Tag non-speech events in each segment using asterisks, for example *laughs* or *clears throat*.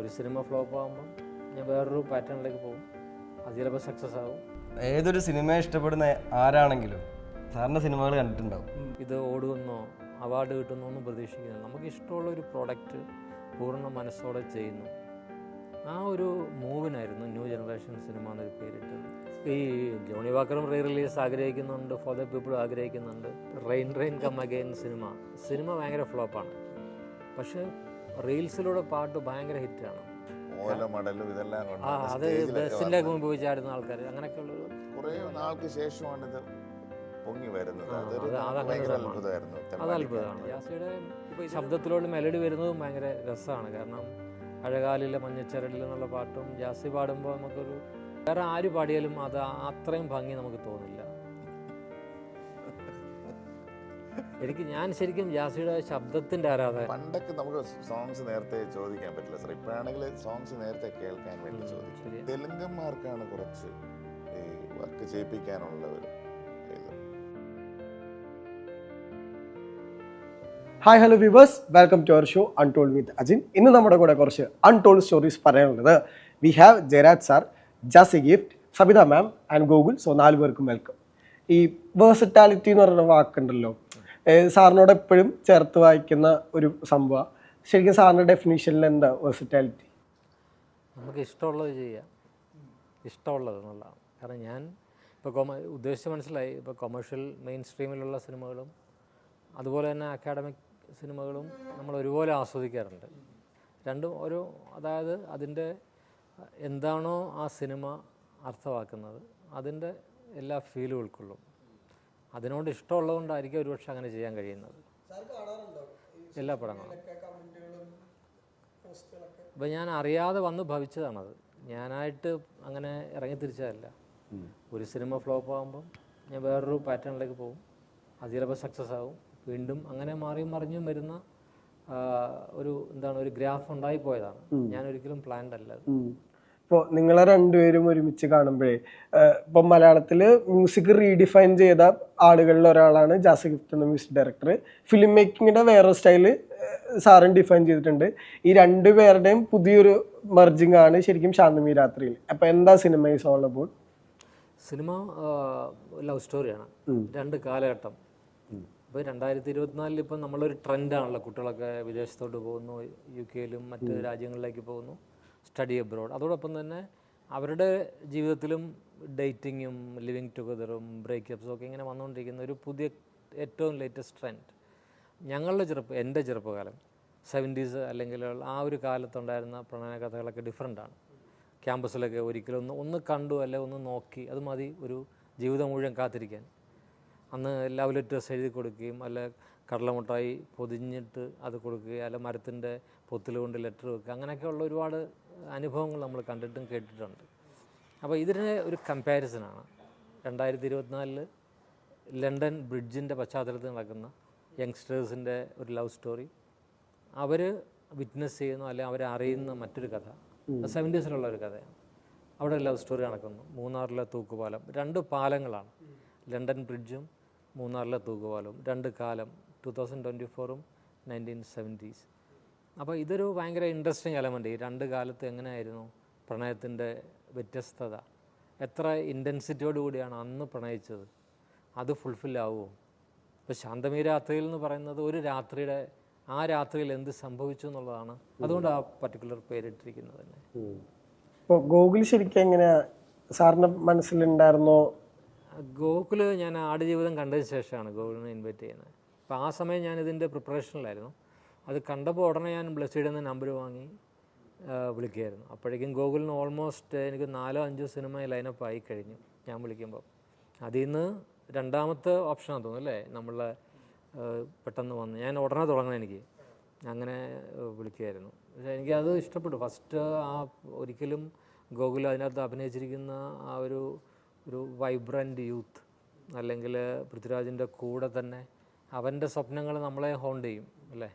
ഒരു cinema flop ആകുമ്പോൾ ഞാൻ വേറൊരു പാറ്റേണിലേക്ക് പോകും. അത് ചിലപ്പോൾ സക്സസ് ആകും ഏതൊരു സിനിമ ഇഷ്ടപ്പെടുന്ന ആരാണെങ്കിലും സാറിന്റെ സിനിമകൾ കണ്ടിട്ടുണ്ടാവും. ഇത് ഓടുമെന്നോ അവാർഡ് കിട്ടുന്നോ ഒന്നും പ്രതീക്ഷിക്കുന്നില്ല. നമുക്ക് ഇഷ്ടമുള്ള ഒരു പ്രോഡക്റ്റ് പൂർണ മനസ്സോടെ ചെയ്യുന്നു. ആ ഒരു മൂവിനായിരുന്നു ന്യൂ ജനറേഷൻ സിനിമ എന്നൊരു പേരിട്ട്. ഈ ജോണി വാക്കറും റീ റിലീസ് ആഗ്രഹിക്കുന്നുണ്ട് ഫോർ ദ പീപ്പിൾ ആഗ്രഹിക്കുന്നുണ്ട്. Rain rain come again cinema cinema ഭയങ്കര ഫ്ലോപ്പാണ് പക്ഷേ റീൽസിലൂടെ പാട്ട് ഭയങ്കര ഹിറ്റാണ്. ഇതെല്ലാം ആ അത് ബസ്സിന്റെ മുമ്പ് വിചാരിക്കുന്ന ചാടുന്ന ആൾക്കാർ അങ്ങനെയൊക്കെയുള്ളൊരു കുറെ നാൾക്ക് ശേഷമാണ് ഇത് പൊങ്ങി വരുന്നത്. അത് അത്ഭുതമാണ്. ഈ ശബ്ദത്തിലോട് മെലഡി വരുന്നതും ഭയങ്കര രസമാണ്. കാരണം അഴകാലിലെ മഞ്ഞച്ചരടിൽ എന്നുള്ള പാട്ടും ജാസി പാടുമ്പോൾ നമുക്കൊരു വേറെ ആര് പാടിയാലും അത് അത്രയും ഭംഗി നമുക്ക് തോന്നില്ല. എനിക്ക് ഞാൻ ശരിക്കും ജാസിയുടെ ശബ്ദത്തിന്റെ ആരാധന പണ്ടൊക്കെ നമുക്ക് സോങ്സ് നേരത്തെ ചോദിക്കാൻ പറ്റില്ല സാർ ഇപ്പോഴാണെങ്കിൽ സോങ്സ് നേരത്തെ കേൾക്കാൻ വേണ്ടി ചോദിക്കും. തെലുങ്കന്മാർക്കാണ് കുറച്ച് ഈ വർക്ക് ചെയ്യിപ്പിക്കാനുള്ള ഒരു hi hello viewers welcome to our show untold with Ajin ഇന്ന് നമ്മുടെ കൂടെ കുറച്ച് അൺടോൾഡ് സ്റ്റോറീസ് പറയാനുള്ളത്. We have Jayaraj sir Jassie Gift Sabitha ma'am and Google so നാല് പേർക്കും വെൽക്കം ഈ വേഴ്സറ്റാലിറ്റി എന്ന് പറയുന്ന വാക്കുണ്ടല്ലോ സാറിനോട് എപ്പോഴും ചേർത്ത് വായിക്കുന്ന ഒരു സംഭവമാണ് ശരിക്കും സാറിന്റെ ഡെഫിനേഷനിൽ എന്താ വേഴ്സറ്റാലിറ്റി നമുക്ക് ഇഷ്ടമുള്ളത് ചെയ്യാം. ഇഷ്ടമുള്ളത് എന്നുള്ളതാണ്. കാരണം ഞാൻ ഇപ്പോൾ കൊമ ഉദ്ദേശിച്ച് മനസ്സിലായി. ഇപ്പോൾ കൊമേഴ്ഷ്യൽ മെയിൻ സ്ട്രീമിലുള്ള സിനിമകളും അതുപോലെ തന്നെ അക്കാഡമിക് സിനിമകളും നമ്മൾ ഒരുപോലെ ആസ്വദിക്കാറുണ്ട്. രണ്ടും ഒരു അതായത് അതിന്റെ എന്താണോ ആ സിനിമ അർത്ഥമാക്കുന്നത്. അതിന്റെ എല്ലാ ഫീലും ഉൾക്കൊള്ളും. അതിനോട് ഇഷ്ടമുള്ളതുകൊണ്ടായിരിക്കും ഒരുപക്ഷെ അങ്ങനെ ചെയ്യാൻ കഴിയുന്നത്. എല്ലാ പടങ്ങളും. അപ്പം ഞാൻ അറിയാതെ വന്ന് ഭവിച്ചതാണത്. ഞാനായിട്ട് അങ്ങനെ ഇറങ്ങി തിരിച്ചതല്ല ഒരു സിനിമ ഫ്ലോപ്പ് ആകുമ്പം ഞാൻ വേറൊരു പാറ്റേണിലേക്ക് പോകും. അത് ചിലപ്പോൾ സക്സസ് ആകും വീണ്ടും അങ്ങനെ മാറിയും മറിഞ്ഞും വരുന്ന ഒരു എന്താണ് ഒരു ഗ്രാഫ് ഉണ്ടായി പോയതാണ് ഞാൻ ഒരിക്കലും പ്ലാൻഡ് അല്ല അത്. ഇപ്പോൾ നിങ്ങളെ രണ്ടുപേരും ഒരുമിച്ച് കാണുമ്പോഴേ ഇപ്പം മലയാളത്തിൽ മ്യൂസിക് റീഡിഫൈൻ ചെയ്ത ആളുകളിൽ ഒരാളാണ് ജാസി ഗിഫ്റ്റ് എന്ന മ്യൂസിക് ഡയറക്ടർ ഫിലിം മേക്കിങ്ങിന്റെ വേറെ സ്റ്റൈൽ സാറും ഡിഫൈൻ ചെയ്തിട്ടുണ്ട്. ഈ രണ്ടു പേരുടെയും പുതിയൊരു മെർജിങ് ആണ് ശരിക്കും ശാന്തമി രാത്രിയിൽ. അപ്പോൾ എന്താ cinema is all about cinema love സ്റ്റോറിയാണ് രണ്ട് കാലഘട്ടം. ഇപ്പോൾ രണ്ടായിരത്തി ഇരുപത്തിനാലിൽ ഇപ്പം നമ്മളൊരു ട്രെൻഡാണല്ലോ കുട്ടികളൊക്കെ വിദേശത്തോട്ട് പോകുന്നു യു കെയിലും മറ്റ് രാജ്യങ്ങളിലേക്ക് പോകുന്നു. സ്റ്റഡി അബ്രോഡ് അതോടൊപ്പം തന്നെ അവരുടെ ജീവിതത്തിലും ഡേറ്റിങ്ങും ലിവിങ് ടുഗദറും ബ്രേക്കപ്സും ഒക്കെ ഇങ്ങനെ വന്നുകൊണ്ടിരിക്കുന്ന ഒരു പുതിയ ഏറ്റവും ലേറ്റസ്റ്റ് ട്രെൻഡ് ഞങ്ങളുടെ ചെറുപ്പം എന്റെ ചെറുപ്പകാലം സെവന്റീസ് അല്ലെങ്കിൽ ആ ഒരു കാലത്തുണ്ടായിരുന്ന പ്രണയ കഥകളൊക്കെ ഡിഫറെന്റാണ് ക്യാമ്പസിലൊക്കെ ഒരിക്കലും ഒന്ന് ഒന്ന് കണ്ടു അല്ലെ ഒന്ന് നോക്കി അത് മതി ഒരു ജീവിതം മുഴുവൻ കാത്തിരിക്കാൻ. അന്ന് ലവ് ലെറ്റേഴ്സ് എഴുതി കൊടുക്കുകയും അല്ല കടലമുട്ടായി പൊതിഞ്ഞിട്ട് അത് കൊടുക്കുകയും അല്ല മരത്തിന്റെ പൊത്തിൽ കൊണ്ട് ലെറ്റർ വെക്കുക അങ്ങനെയൊക്കെയുള്ള ഒരുപാട് അനുഭവങ്ങൾ നമ്മൾ കണ്ടിട്ടും കേട്ടിട്ടുണ്ട്. അപ്പോൾ ഇതിന് ഒരു കമ്പാരിസനാണ് രണ്ടായിരത്തി ഇരുപത്തിനാലിൽ ലണ്ടൻ ബ്രിഡ്ജിന്റെ പശ്ചാത്തലത്തിൽ നടക്കുന്ന യങ്സ്റ്റേഴ്സിന്റെ ഒരു ലവ് സ്റ്റോറി അവർ വിറ്റ്നസ് ചെയ്യുന്നു അല്ലെങ്കിൽ അവരെ അറിയുന്ന മറ്റൊരു കഥ. സെവന്റീസിലുള്ള ഒരു കഥയാണ്. അവിടെ ലവ് സ്റ്റോറി നടക്കുന്നു. മൂന്നാറിലെ തൂക്കുപാലം. രണ്ട് പാലങ്ങളാണ്. ലണ്ടൻ ബ്രിഡ്ജും മൂന്നാറിലെ തൂക്കുപാലവും. രണ്ട് കാലം ടു തൗസൻഡ് ട്വന്റി ഫോറും നയന്റീൻ സെവന്റീസ് അപ്പോൾ ഇതൊരു ഭയങ്കര ഇൻട്രസ്റ്റിംഗ് എലമെന്റ് ഈ രണ്ട് കാലത്ത് എങ്ങനെയായിരുന്നു പ്രണയത്തിന്റെ വ്യത്യസ്തത? എത്ര ഇന്റൻസിറ്റിയോട് കൂടിയാണ് അന്ന് പ്രണയിച്ചത്? അത് ഫുൾഫിൽ ആവുമോ? ഇപ്പോൾ ശാന്തമീ രാത്രിയിൽ എന്ന് പറയുന്നത് ഒരു രാത്രിയുടെ ആ രാത്രിയിൽ എന്ത് സംഭവിച്ചു എന്നുള്ളതാണ് അതുകൊണ്ട് ആ പർട്ടിക്കുലർ പേരിട്ടിരിക്കുന്നത് തന്നെ. ഇപ്പോൾ ഗോകുൽ ശരിക്കും എങ്ങനെയാ സാറിന്റെ മനസ്സിലുണ്ടായിരുന്നോ? ഗോകുൽ ഞാൻ ആടുജീവിതം കണ്ടതിന് ശേഷമാണ് ഗോകുലിനെ ഇൻവൈറ്റ് ചെയ്യുന്നത്. അപ്പോൾ ആ സമയം ഞാൻ ഇതിന്റെ പ്രിപ്പറേഷനിലായിരുന്നു അത് കണ്ടപ്പോൾ ഉടനെ ഞാൻ ബ്ലസ്സിയുടെ നിന്ന് നമ്പർ വാങ്ങി വിളിക്കുകയായിരുന്നു. അപ്പോഴേക്കും ഗോകുലിന് ഓൾമോസ്റ്റ് എനിക്ക് നാലോ അഞ്ചോ സിനിമ ലൈനപ്പ് ആയി കഴിഞ്ഞു. ഞാൻ വിളിക്കുമ്പോൾ അതിൽ നിന്ന് രണ്ടാമത്തെ ഓപ്ഷനാണ് തോന്നുന്നു അല്ലേ? നമ്മളെ പെട്ടെന്ന് വന്ന്. ഞാൻ ഉടനെ തുടങ്ങണം എനിക്ക്. അങ്ങനെ വിളിക്കുകയായിരുന്നു. പക്ഷേ എനിക്കത് ഇഷ്ടപ്പെട്ടു. ഫസ്റ്റ് ആ ഒരിക്കലും ഗോകുൽ അതിനകത്ത് അഭിനയിച്ചിരിക്കുന്ന ആ ഒരു ഒരു വൈബ്രന്റ് യൂത്ത് അല്ലെങ്കിൽ പൃഥ്വിരാജിന്റെ കൂടെ തന്നെ അവന്റെ സ്വപ്നങ്ങൾ നമ്മളെ ഹോണ്ട് ചെയ്യും അല്ലേ?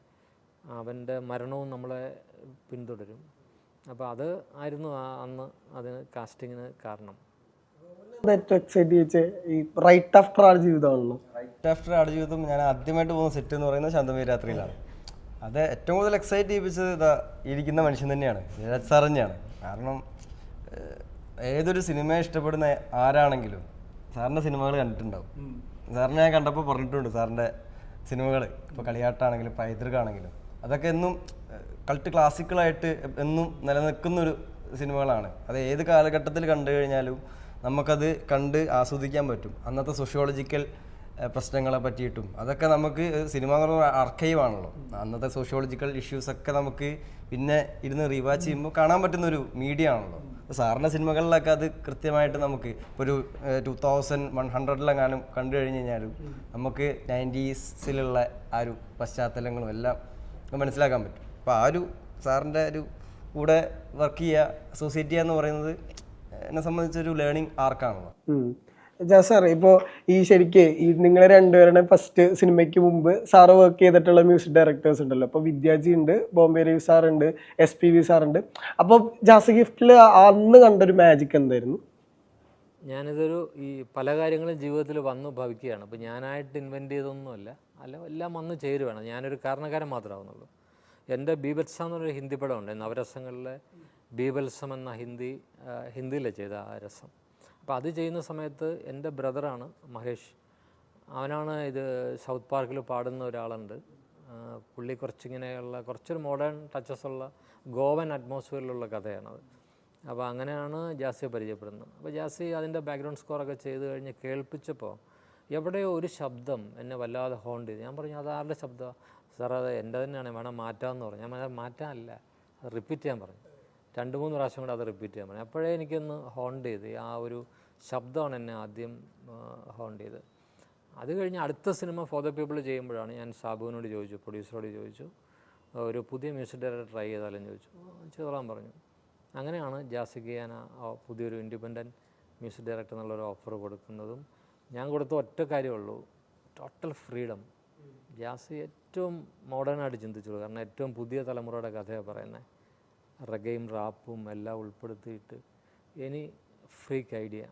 അവന്റെ മരണവും നമ്മളെ പിന്തുടരും. അപ്പോൾ അത് ആയിരുന്നു അന്ന് അതിന് കാസ്റ്റിങ്ങിന് കാരണം. ഈ right after right after Aadujeevitham ഞാൻ ആദ്യമായിട്ട് പോകുന്ന സെറ്റ് എന്ന് പറയുന്നത് ശാന്തമീ രാത്രിയിലാണ്. അത് ഏറ്റവും കൂടുതൽ എക്സൈറ്റ് ചെയ്യിപ്പിച്ചത് ഇതാ ഇരിക്കുന്ന മനുഷ്യൻ തന്നെയാണ്. ജയരാജ് സാർ തന്നെയാണ്. കാരണം ഏതൊരു സിനിമ ഇഷ്ടപ്പെടുന്ന ആരാണെങ്കിലും സാറിന്റെ സിനിമകൾ കണ്ടിട്ടുണ്ടാവും. സാറിനെ ഞാൻ കണ്ടപ്പോൾ പറഞ്ഞിട്ടുണ്ട് സാറിന്റെ സിനിമകൾ. ഇപ്പോൾ കളിയാട്ടാണെങ്കിലും പൈതൃകാണെങ്കിലും. അതൊക്കെ എന്നും കൾട്ട് ക്ലാസിക്കലായിട്ട് എന്നും നിലനിൽക്കുന്ന ഒരു സിനിമകളാണ്. അത് ഏത് കാലഘട്ടത്തിൽ കണ്ടു കഴിഞ്ഞാലും നമുക്കത് കണ്ട് ആസ്വദിക്കാൻ പറ്റും. അന്നത്തെ സോഷ്യോളജിക്കൽ പ്രശ്നങ്ങളെ പറ്റിയിട്ടും. അതൊക്കെ നമുക്ക് സിനിമ അർക്കൈവ് ആണല്ലോ. അന്നത്തെ സോഷ്യോളജിക്കൽ ഇഷ്യൂസ് ഒക്കെ നമുക്ക് പിന്നെ ഇരുന്ന് റീവാച്ച് ചെയ്യുമ്പോൾ കാണാൻ പറ്റുന്ന ഒരു മീഡിയ ആണല്ലോ. സാറിന്റെ സിനിമകളിലൊക്കെ അത് കൃത്യമായിട്ട് നമുക്ക് ഒരു ടു തൗസൻഡ് വൺ ഹൺഡ്രഡിലെങ്ങാനും കണ്ടു കഴിഞ്ഞ് കഴിഞ്ഞാലും നമുക്ക് നയന്റീസിലുള്ള ആ ഒരു പശ്ചാത്തലങ്ങളും എല്ലാം മനസ്സിലാക്കാൻ പറ്റും. അപ്പോൾ ആ ഒരു സാറിന്റെ ഒരു കൂടെ വർക്ക് ചെയ്യുക അസോസിയേറ്റ് ചെയ്യുക എന്ന് പറയുന്നത് എന്നെ സംബന്ധിച്ചൊരു ലേണിംഗ് ആർക്കാണല്ലോ സാർ ഇപ്പോൾ ഈ ശരിക്ക് ഈ നിങ്ങൾ രണ്ടുപേരുടെ ഫസ്റ്റ് സിനിമയ്ക്ക് മുമ്പ് സാറ് വർക്ക് ചെയ്തിട്ടുള്ള മ്യൂസിക് ഡയറക്ടേഴ്സ് ഉണ്ടല്ലോ. അപ്പോൾ വിദ്യാജി ഉണ്ട് ബോംബെ രവി സാറുണ്ട് എസ് പി വി സാറുണ്ട്. അപ്പോൾ ജാസ് ഗിഫ്റ്റിൽ അന്ന് കണ്ടൊരു മാജിക് എന്തായിരുന്നു? ഞാനിതൊരു ഈ പല കാര്യങ്ങളും ജീവിതത്തിൽ വന്നു ഭവിക്കുകയാണ്. അപ്പോൾ ഞാനായിട്ട് ഇൻവെന്റ് ചെയ്തൊന്നുമല്ല. അല്ല എല്ലാം വന്ന് ചേരുവാണ്. ഞാനൊരു കാരണക്കാരൻ മാത്രമാവുന്നുള്ളൂ എന്റെ ബീബത്സ എന്നൊരു ഹിന്ദി പടമുണ്ട്. നവരസങ്ങളിലെ ബീബത്സം എന്ന ഹിന്ദി ഹിന്ദിയിലെ ചെയ്ത ആ രസം. അപ്പോൾ അത് ചെയ്യുന്ന സമയത്ത് എന്റെ ബ്രദറാണ് മഹേഷ്. അവനാണ് ഇത് സൗത്ത് പാർക്കിൽ പാടുന്ന ഒരാളുണ്ട്. പുള്ളി കുറച്ചിങ്ങനെയുള്ള കുറച്ചൊരു മോഡേൺ ടച്ചസ് ഉള്ള ഗോവൻ അറ്റ്മോസ്ഫിയറിലുള്ള കഥയാണത്. അപ്പോൾ അങ്ങനെയാണ് ജാസിയെ പരിചയപ്പെടുന്നത്. അപ്പോൾ ജാസി അതിന്റെ ബാക്ക്ഗ്രൗണ്ട് സ്കോറൊക്കെ ചെയ്ത് കഴിഞ്ഞ് കേൾപ്പിച്ചപ്പോൾ എവിടെയോ ഒരു ശബ്ദം എന്നെ വല്ലാതെ ഹോണ്ട് ചെയ്തു. ഞാൻ പറഞ്ഞു അത് ആരുടെ ശബ്ദമാണ് സാർ അത് എന്റെ തന്നെയാണ്. വേണം മാറ്റാമെന്ന് പറഞ്ഞു. ഞാൻ പറഞ്ഞു, "അത് മാറ്റാനല്ല അത് റിപ്പീറ്റ് ചെയ്യാൻ പറഞ്ഞു. രണ്ട് മൂന്ന് പ്രാവശ്യം കൂടെ അത് റിപ്പീറ്റ് ചെയ്യാൻ പറഞ്ഞു. അപ്പോഴേ എനിക്കൊന്ന് ഹോണ്ട് ചെയ്ത് ആ ഒരു ശബ്ദമാണ് എന്നെ ആദ്യം ഹോണ്ട് ചെയ്ത്. അത് കഴിഞ്ഞ് അടുത്ത സിനിമ ഫോർ ദ പീപ്പിൾ ചെയ്യുമ്പോഴാണ് ഞാൻ സാബുവിനോട് ചോദിച്ചു പ്രൊഡ്യൂസറോട് ചോദിച്ചു. ഒരു പുതിയ മ്യൂസിക് ഡയറക്ടർ ട്രൈ ചെയ്താലും ചോദിച്ചു. "ആ, ചെയ്തോളാൻ പറഞ്ഞു. അങ്ങനെയാണ് ജാസിഗിയാന പുതിയൊരു ഇൻഡിപെൻഡന്റ് മ്യൂസിക് ഡയറക്ടർ എന്നുള്ളൊരു ഓഫർ കൊടുക്കുന്നതും ഞാൻ കൊടുത്ത ഒറ്റ കാര്യമുള്ളൂ ടോട്ടൽ ഫ്രീഡം ജാസി ഏറ്റവും മോഡേണായിട്ട് ചിന്തിച്ചുള്ളൂ. കാരണം ഏറ്റവും പുതിയ തലമുറയുടെ കഥയാണ് പറയുന്നത് റഗയും റാപ്പും എല്ലാം ഉൾപ്പെടുത്തിയിട്ട് എനി ഫ്രീക്ക് ഐഡിയ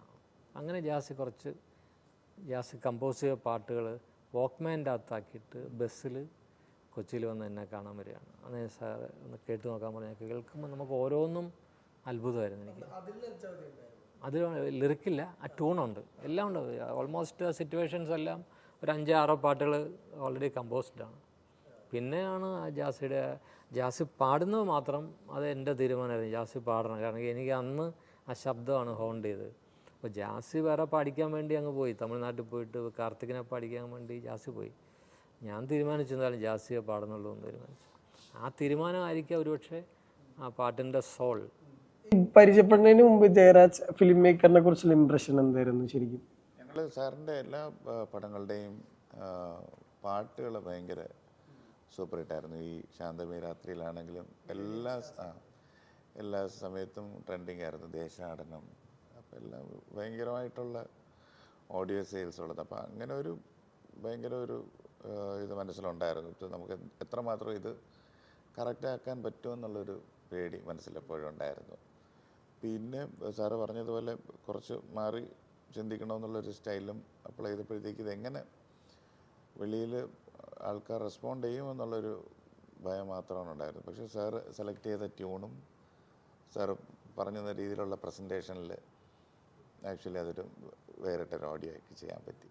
അങ്ങനെ ജാസി കുറച്ച് ജാസി കമ്പോസ് ചെയ്ത പാട്ടുകൾ വോക്ക്മാന്റെ അകത്താക്കിയിട്ട് ബസ്സിൽ കൊച്ചിയിൽ വന്ന് എന്നെ കാണാൻ വരികയാണ്. അന്ന് സാർ ഒന്ന് കേട്ട് നോക്കാൻ പറഞ്ഞാൽ കേൾക്കുമ്പോൾ നമുക്ക് ഓരോന്നും അത്ഭുതമായിരുന്നു എനിക്ക്. അത് ലിറിക്കില്ല ആ ട്യൂണുണ്ട് എല്ലാം ഉണ്ട്. ഓൾമോസ്റ്റ് സിറ്റുവേഷൻസ് എല്ലാം ഒരു അഞ്ചോ ആറോ പാട്ടുകൾ ഓൾറെഡി കമ്പോസ്ഡ് ആണ്. പിന്നെയാണ് ആ ജാസിയുടെ ജാസി പാടുന്നത് മാത്രം അത് എന്റെ തീരുമാനമായിരുന്നു. ജാസി പാടണം. കാരണം എനിക്ക് അന്ന് ആ ശബ്ദമാണ് ഹോണ്ട് ചെയ്തത്. അപ്പോൾ ജാസി വേറെ പാടിക്കാൻ വേണ്ടി അങ്ങ് പോയി. തമിഴ്നാട്ടിൽ പോയിട്ട് കാർത്തികിനെ പാടിക്കാൻ വേണ്ടി ജാസി പോയി. ഞാൻ തീരുമാനിച്ചു എന്തായാലും ജാസിയെ പാടുന്നുള്ളൂ എന്ന് തീരുമാനിച്ചു. ആ തീരുമാനമായിരിക്കാം ഒരുപക്ഷെ ആ പാട്ടിന്റെ സോൾ പരിചയപ്പെടുന്നതിന് മുമ്പ് ജയരാജ് ഫിലിം മേക്കറിനെ കുറിച്ചുള്ള ഇംപ്രഷൻ എന്തായിരുന്നു ശരിക്കും? ഞങ്ങൾ സാറിന്റെ എല്ലാ പടങ്ങളുടെയും പാട്ടുകൾ ഭയങ്കര സൂപ്പർ ഹിറ്റായിരുന്നു. ഈ ശാന്തമേ രാത്രിയിലാണെങ്കിലും എല്ലാ എല്ലാ സമയത്തും ട്രെൻഡിങ് ആയിരുന്നു. ദേശാടനം അപ്പം എല്ലാം ഭയങ്കരമായിട്ടുള്ള ഓഡിയോ സെയിൽസ് ഉള്ളത്. അപ്പം അങ്ങനെ ഒരു ഭയങ്കര ഒരു ഇത് മനസ്സിലുണ്ടായിരുന്നു. നമുക്ക് എത്രമാത്രം ഇത് കറക്റ്റാക്കാൻ പറ്റുമെന്നുള്ളൊരു പേടി മനസ്സിലെപ്പോഴും ഉണ്ടായിരുന്നു. പിന്നെ സാറ് പറഞ്ഞതുപോലെ കുറച്ച് മാറി ചിന്തിക്കണമെന്നുള്ളൊരു സ്റ്റൈലും അപ്ലൈ ചെയ്തപ്പോഴത്തേക്ക് ഇതെങ്ങനെ വെളിയിൽ ആൾക്കാർ റെസ്പോണ്ട് ചെയ്യും ചെയ്യുമെന്നുള്ളൊരു ഭയം മാത്രമാണ് ഉണ്ടായിരുന്നത്. പക്ഷേ സാറ് സെലക്ട് ചെയ്ത ട്യൂണും സാറ് പറഞ്ഞ രീതിയിലുള്ള പ്രസന്റേഷനിൽ ആക്ച്വലി അതൊരു വേറിട്ടൊരു ഓഡിയോ ആക്കി ചെയ്യാൻ പറ്റി.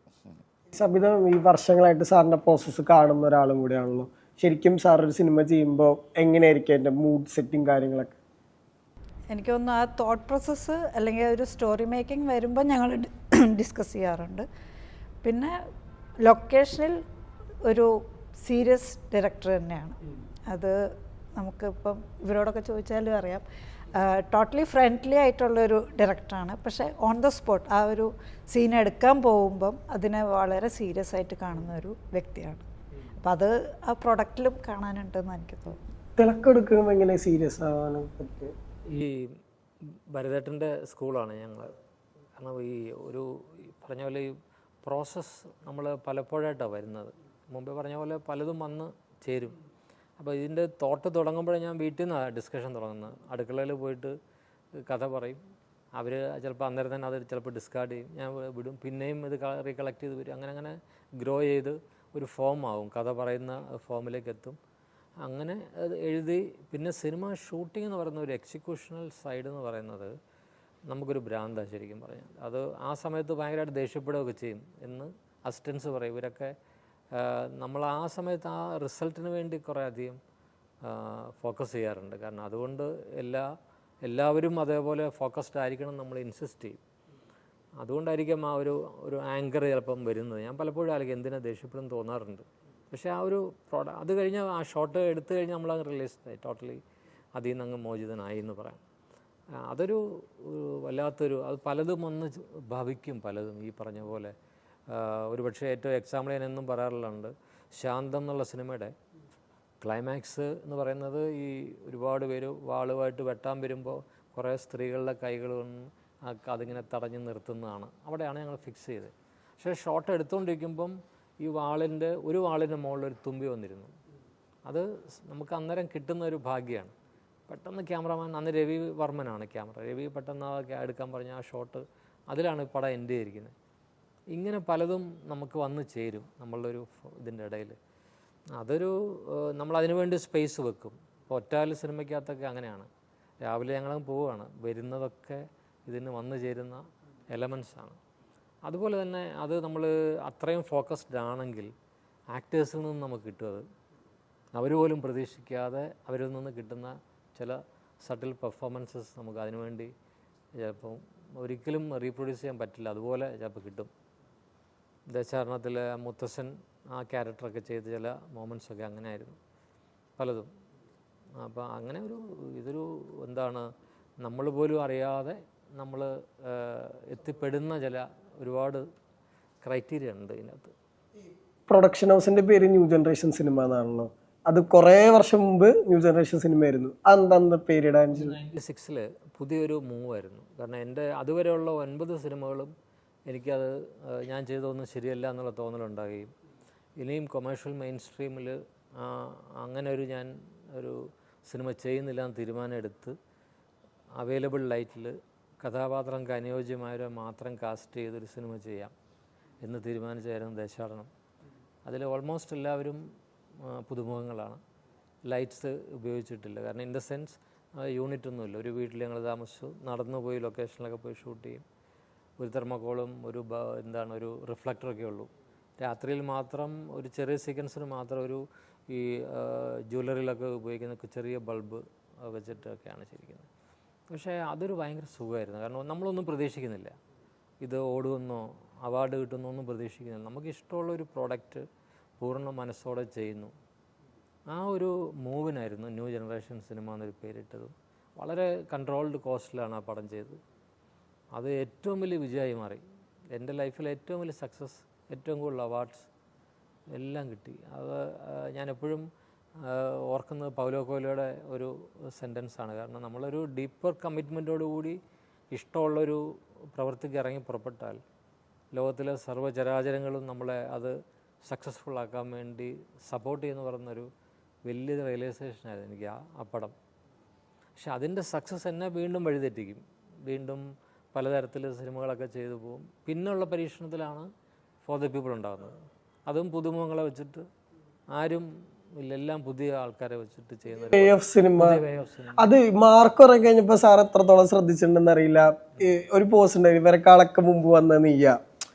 സബിത ഈ വർഷങ്ങളായിട്ട് സാറിന്റെ പ്രോസസ്സ് കാണുന്ന ഒരാളും കൂടെയാണല്ലോ. ശരിക്കും സാർ ഒരു സിനിമ ചെയ്യുമ്പോൾ എങ്ങനെയായിരിക്കും അതിന്റെ മൂഡ് സെറ്റിംഗ് കാര്യങ്ങളൊക്കെ? എനിക്ക് തോന്നുന്നു ആ തോട്ട് പ്രോസസ്സ് അല്ലെങ്കിൽ ഒരു സ്റ്റോറി മേക്കിംഗ് വരുമ്പോൾ ഞങ്ങൾ ഡിസ്കസ് *clears throat* ചെയ്യാറുണ്ട്. പിന്നെ ലൊക്കേഷനിൽ ഒരു സീരിയസ് ഡയറക്ടർ തന്നെയാണ്. അത് നമുക്കിപ്പം ഇവരോടൊക്കെ ചോദിച്ചാലും അറിയാം. ടോട്ടലി ഫ്രണ്ട്ലി ആയിട്ടുള്ളൊരു ഡയറക്ടറാണ് പക്ഷേ ഓൺ ദ സ്പോട്ട് ആ ഒരു സീൻ എടുക്കാൻ പോകുമ്പം അതിനെ വളരെ സീരിയസ് ആയിട്ട് കാണുന്ന ഒരു വ്യക്തിയാണ്. അപ്പം അത് ആ പ്രൊഡക്റ്റിലും കാണാനുണ്ടെന്ന് എനിക്ക് തോന്നുന്നു തിളക്കെടുക്കുമ്പോൾ എങ്ങനെ സീരിയസ് ആവാനും പറ്റും? ഈ ഭരതേട്ടന്റെ സ്കൂളാണ് ഞങ്ങൾ കാരണം ഈ ഒരു പറഞ്ഞ പോലെ ഈ പ്രോസസ്സ് നമ്മൾ പലപ്പോഴായിട്ടാണ് വരുന്നത്. മുമ്പേ പറഞ്ഞ പോലെ പലതും വന്ന് ചേരും. അപ്പോൾ ഇതിന്റെ തോട്ട് തുടങ്ങുമ്പോഴേ ഞാൻ വീട്ടിൽ നിന്നാണ് ഡിസ്കഷൻ തുടങ്ങുന്നത്. അടുക്കളയിൽ പോയിട്ട് കഥ പറയും. അവർ ചിലപ്പോൾ അന്നേരം തന്നെ അത് ചിലപ്പോൾ ഡിസ്കാർഡ് ചെയ്യും. ഞാൻ വിടും. പിന്നെയും ഇത് റീകളക്ട് ചെയ്ത് വരും. അങ്ങനെ അങ്ങനെ ഗ്രോ ചെയ്ത് ഒരു ഫോം ആവും. കഥ പറയുന്ന ഫോമിലേക്ക് എത്തും. അങ്ങനെ അത് എഴുതി. പിന്നെ സിനിമ ഷൂട്ടിംഗ് എന്ന് പറയുന്ന ഒരു എക്സിക്യൂഷണൽ സൈഡ് എന്ന് പറയുന്നത് നമുക്കൊരു ഭ്രാന്താണ് ശരിക്കും പറഞ്ഞാൽ. അത് ആ സമയത്ത് ഭയങ്കരമായിട്ട് ദേഷ്യപ്പെടുകയൊക്കെ ചെയ്യും എന്ന് അസിസ്റ്റൻസ് പറയും. ഇവരൊക്കെ നമ്മൾ ആ സമയത്ത് ആ റിസൾട്ടിന് വേണ്ടി കുറേ അധികം ഫോക്കസ് ചെയ്യാറുണ്ട്. കാരണം അതുകൊണ്ട് എല്ലാ എല്ലാവരും അതേപോലെ ഫോക്കസ്ഡ് ആയിരിക്കണം നമ്മൾ ഇൻസിസ്റ്റ് ചെയ്യും. അതുകൊണ്ടായിരിക്കും ആ ഒരു ഒരു ആങ്കർ ചിലപ്പം വരുന്നത്. ഞാൻ പലപ്പോഴും ആലോചിക്കും എന്തിനാ ദേഷ്യപ്പെടും തോന്നാറുണ്ട്. പക്ഷേ ആ ഒരു പ്രോഡക്റ്റ് അത് കഴിഞ്ഞ് ആ ഷോട്ട് എടുത്തു കഴിഞ്ഞ് നമ്മളങ്ങ് റിലീസ് ആയി. ടോട്ടലി അതിൽ നിന്ന് അങ്ങ് മോചിതനായി എന്ന് പറയാം. അതൊരു വല്ലാത്തൊരു അത് പലതും ഒന്ന് ഭവിക്കും പലതും. ഈ പറഞ്ഞ പോലെ ആ, ഒരു പക്ഷേ ഏറ്റവും എക്സാമ്പിൾ ഞാൻ എന്നും പറയാറുള്ളത് ശാന്തം എന്നുള്ള സിനിമയുടെ ക്ലൈമാക്സ് എന്ന് പറയുന്നത് ഈ ഒരുപാട് പേര് വാളുമായിട്ട് വെട്ടാൻ വരുമ്പോൾ കുറേ സ്ത്രീകളുടെ കൈകൾ കൊണ്ട് ആ ക- അതിങ്ങനെ തടഞ്ഞു നിർത്തുന്നതാണ്. അവിടെയാണ് ഞങ്ങൾ ഫിക്സ് ചെയ്തത്. പക്ഷേ ഷോട്ട് എടുത്തുകൊണ്ടിരിക്കുമ്പം ഈ വാളിന്റെ ഒരു വാളിന്റെ മുകളിൽ ഒരു തുമ്പി വന്നിരുന്നു. അത് നമുക്ക് അന്നേരം കിട്ടുന്ന ഒരു ഭാഗ്യമാണ് പെട്ടെന്ന് ക്യാമറമാൻ അന്ന് രവി വർമ്മനാണ് ക്യാമറ. രവി പെട്ടെന്ന് എടുക്കാൻ പറഞ്ഞ ആ ഷോട്ട് അതിലാണ് പടം എൻഡ് ചെയ്തിരിക്കുന്നത്. ഇങ്ങനെ പലതും നമുക്ക് വന്ന് ചേരും നമ്മളുടെ ഒരു ഇതിന്റെ ഇടയിൽ അതൊരു നമ്മൾ അതിനുവേണ്ടി സ്പേസ് വെക്കും. ഒറ്റാൽ സിനിമയ്ക്കകത്തൊക്കെ അങ്ങനെയാണ്. രാവിലെ ഞങ്ങളും പോവുകയാണ് വരുന്നതൊക്കെ ഇതിന് വന്നു ചേരുന്ന എലമെൻസാണ് അതുപോലെ തന്നെ അത് നമ്മൾ അത്രയും ഫോക്കസ്ഡ് ആണെങ്കിൽ ആക്ടേഴ്സിൽ നിന്ന് നമുക്ക് കിട്ടുന്നത് അവർ പോലും പ്രതീക്ഷിക്കാതെ അവരിൽ നിന്ന് കിട്ടുന്ന ചില സട്ടിൽ പെർഫോമൻസസ് നമുക്ക് അതിനുവേണ്ടി ചിലപ്പം ഒരിക്കലും റീപ്രൊഡ്യൂസ് ചെയ്യാൻ പറ്റില്ല. അതുപോലെ ചിലപ്പോൾ കിട്ടും. ദശാരണത്തിൽ മുത്തശ്ശൻ ആ ക്യാരക്ടറൊക്കെ ചെയ്ത ചില മൊമെൻസൊക്കെ അങ്ങനെ ആയിരുന്നു പലതും. അപ്പോൾ അങ്ങനെ ഒരു ഇതൊരു എന്താണ്? നമ്മൾ പോലും അറിയാതെ നമ്മൾ എത്തിപ്പെടുന്ന ചില ഒരുപാട് ക്രൈറ്റീരിയ ഉണ്ട് ഇതിനകത്ത്. പ്രൊഡക്ഷൻ ഹൗസിന്റെ പേര് ന്യൂ ജനറേഷൻ സിനിമ എന്നാണല്ലോ. അത് കുറേ വർഷം മുമ്പ് ന്യൂ ജനറേഷൻ സിനിമ ആയിരുന്നു. അതെന്താ പേരിടാൻ നയന്റി സിക്സിൽ പുതിയൊരു മൂവായിരുന്നു കാരണം എന്റെ അതുവരെയുള്ള ഒൻപത് സിനിമകളും എനിക്കത് ഞാൻ ചെയ്തതൊന്നും ശരിയല്ല എന്നുള്ള തോന്നലുണ്ടാകുകയും ഇനിയും കൊമേഴ്ഷ്യൽ മെയിൻ സ്ട്രീമിൽ അങ്ങനെ ഒരു ഞാൻ ഒരു സിനിമ ചെയ്യുന്നില്ല എന്ന് തീരുമാനം എടുത്ത് അവൈലബിൾ ലൈറ്റിൽ കഥാപാത്രങ്ങൾക്ക് അനുയോജ്യമായവരെ മാത്രം കാസ്റ്റ് ചെയ്തൊരു സിനിമ ചെയ്യാം എന്ന് തീരുമാനിച്ചായിരുന്നു ദേശാടനം. അതിൽ ഓൾമോസ്റ്റ് എല്ലാവരും പുതുമുഖങ്ങളാണ്. ലൈറ്റ്സ് ഉപയോഗിച്ചിട്ടില്ല. കാരണം ഇൻ ദ സെൻസ് യൂണിറ്റൊന്നുമില്ല ഒരു വീട്ടിൽ ഞങ്ങൾ താമസിച്ചു. നടന്നു പോയി ലൊക്കേഷനിലൊക്കെ പോയി ഷൂട്ട് ചെയ്യും. ഒരു തെർമക്കോളും ഒരു എന്താണ് ഒരു റിഫ്ലക്ടറൊക്കെ ഉള്ളൂ. രാത്രിയിൽ മാത്രം ഒരു ചെറിയ സീക്വൻസിന് മാത്രം ഒരു ഈ ജ്വല്ലറിയിലൊക്കെ ഉപയോഗിക്കുന്ന ചെറിയ ബൾബ് വെച്ചിട്ടൊക്കെയാണ് ശരിക്കുന്നത്. പക്ഷേ അതൊരു ഭയങ്കര സുഖമായിരുന്നു. കാരണം നമ്മളൊന്നും പ്രതീക്ഷിക്കുന്നില്ല. ഇത് ഓടുമെന്നോ അവാർഡ് കിട്ടുന്നോ ഒന്നും പ്രതീക്ഷിക്കുന്നില്ല. നമുക്ക് ഇഷ്ടമുള്ള ഒരു പ്രോഡക്റ്റ് പൂർണ മനസ്സോടെ ചെയ്യുന്നു. ആ ഒരു മൂവിനായിരുന്നു ന്യൂ ജനറേഷൻ സിനിമ എന്നൊരു പേരിട്ടതും. വളരെ കൺട്രോൾഡ് കോസ്റ്റിലാണ് ആ പടം ചെയ്തത്. അത് ഏറ്റവും വലിയ വിജയമായി മാറി. എന്റെ ലൈഫിലെ ഏറ്റവും വലിയ സക്സസ് ഏറ്റവും കൂടുതൽ അവാർഡ്സ് എല്ലാം കിട്ടി. അത് ഞാനെപ്പോഴും ഓർക്കുന്നത് പൗലോ കോയിലോയുടെ ഒരു സെന്റൻസാണ് കാരണം നമ്മളൊരു ഡീപ്പർ കമ്മിറ്റ്മെന്റോടുകൂടി ഇഷ്ടമുള്ളൊരു പ്രവൃത്തിക്ക് ഇറങ്ങി പുറപ്പെട്ടാൽ ലോകത്തിലെ സർവചരാചരങ്ങളും നമ്മളെ അത് സക്സസ്ഫുൾ ആക്കാൻ വേണ്ടി സപ്പോർട്ട് ചെയ്യുന്ന പറയുന്നൊരു വലിയ റിയലൈസേഷനായിരുന്നു എനിക്ക് ആ ആ പടം. പക്ഷെ അതിന്റെ സക്സസ് എന്നെ വീണ്ടും വഴിതെറ്റിക്കും. വീണ്ടും പലതരത്തിൽ സിനിമകളൊക്കെ ചെയ്തു പോകും. പിന്നുള്ള പരീക്ഷണത്തിലാണ് ഫോർ ദ പീപ്പിൾ ഉണ്ടാകുന്നത്. അതും പുതുമുഖങ്ങളെ വെച്ചിട്ട് ആരും എല്ലാം പുതിയ ആൾക്കാരെ വെച്ചിട്ട് ചെയ്യുന്ന വേ ഓഫ് സിനിമ അത് മാർക്ക് കുറെ കഴിഞ്ഞപ്പോ സാർ എത്രത്തോളം ശ്രദ്ധിച്ചിട്ടുണ്ടെന്ന് അറിയില്ല ഈ ഒരു പോസ്റ്റ് ഉണ്ടായിരുന്നു ഇവരെക്കാളൊക്കെ മുമ്പ് വന്ന നീയ.